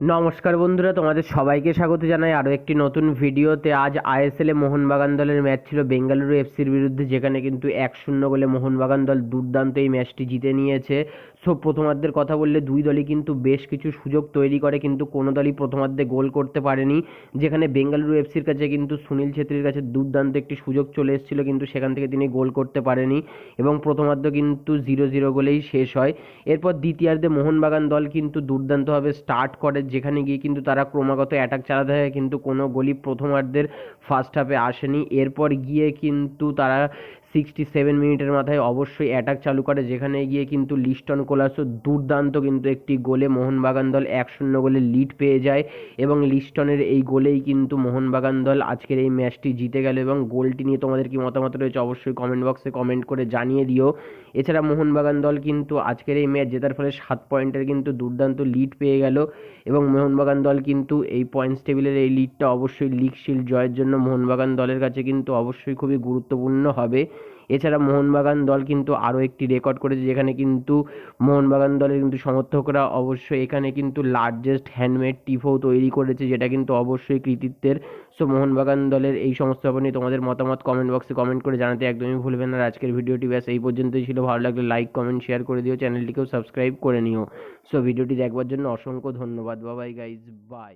নমস্কার বন্ধুরা, তোমাদের সবাইকে স্বাগত জানাই আরও একটি নতুন ভিডিওতে। আজ আইএসএলে মোহনবাগান দলের ম্যাচ ছিল বেঙ্গালুরু এফসির বিরুদ্ধে, যেখানে কিন্তু এক শূন্য গোলে মোহনবাগান দল দুর্দান্ত এই ম্যাচটি জিতে নিয়েছে। সো প্রথমার্ধের কথা বললে দুই দলই কিন্তু বেশ কিছু সুযোগ তৈরি করে, কিন্তু কোনো দলই প্রথমার্ধে গোল করতে পারেনি। যেখানে বেঙ্গালুরু এফসির কাছে কিন্তু সুনীল ছেত্রীর কাছে দুর্দান্ত একটি সুযোগ চলে এসেছিল, কিন্তু সেখান থেকে তিনি গোল করতে পারেনি এবং প্রথমার্ধ কিন্তু জিরো জিরো গোলেই শেষ হয়। এরপর দ্বিতীয়ার্ধে মোহনবাগান দল কিন্তু দুর্দান্তভাবে স্টার্ট করে, যেখানে গিয়ে কিন্তু তারা ক্রমাগত অ্যাটাক চালাতে হয় কিন্তু কোনো গোলই প্রথমার্ধের ফার্স্ট হাফে আসেনি। এরপর গিয়ে কিন্তু তারা সিক্সটি সেভেন মিনিটের মাথায় অবশ্যই অ্যাটাক চালু করে। যেখানে গিয়ে কিন্তু লিস্টন কোলাসো দুর্দান্ত কিন্তু একটি গোলে মোহনবাগান দল এক শূন্য গোলে লিড পেয়ে যায় এবং লিস্টনের এই গোলেই কিন্তু মোহনবাগান দল আজকের এই ম্যাচটি জিতে গেল এবং গোলটি নিয়ে তোমাদের কি মতামত রয়েছে অবশ্যই কমেন্ট বক্সে কমেন্ট করে জানিয়ে দিও। এছাড়া মোহনবাগান দল কিন্তু আজকের এই ম্যাচ জেতার ফলে সাত পয়েন্টের কিন্তু দুর্দান্ত লিড পেয়ে গেল এবং মোহনবাগান দল কিন্তু এই পয়েন্টস টেবিলের এই লিডটা অবশ্যই লিগ শিল্ড জয়ের জন্য মোহনবাগান দলের কাছে কিন্তু অবশ্যই খুবই গুরুত্বপূর্ণ হবে। এছাড়া মোহনবাগান দল কিন্তু আরও একটি রেকর্ড করেছে, যেখানে কিন্তু মোহনবাগান দলের কিন্তু সমর্থকরা অবশ্যই এখানে কিন্তু লার্জেস্ট হ্যান্ডমেড টিফো তৈরি করেছে, যেটা কিন্তু অবশ্যই কৃতিত্বের। সো মোহনবাগান দলের এই সমস্ত ব্যাপার নিয়ে তোমাদের মতামত কমেন্ট বক্সে কমেন্ট করে জানাতে একদমই ভুলবেন না। আজকের ভিডিওটি ব্যাস এই পর্যন্তই ছিল। ভালো লাগলে লাইক কমেন্ট শেয়ার করে দিও। চ্যানেলটিকেও সাবস্ক্রাইব করে নিও। সো ভিডিওটি দেখবার জন্য অসংখ্য ধন্যবাদ। বাবাই গাইজ বাই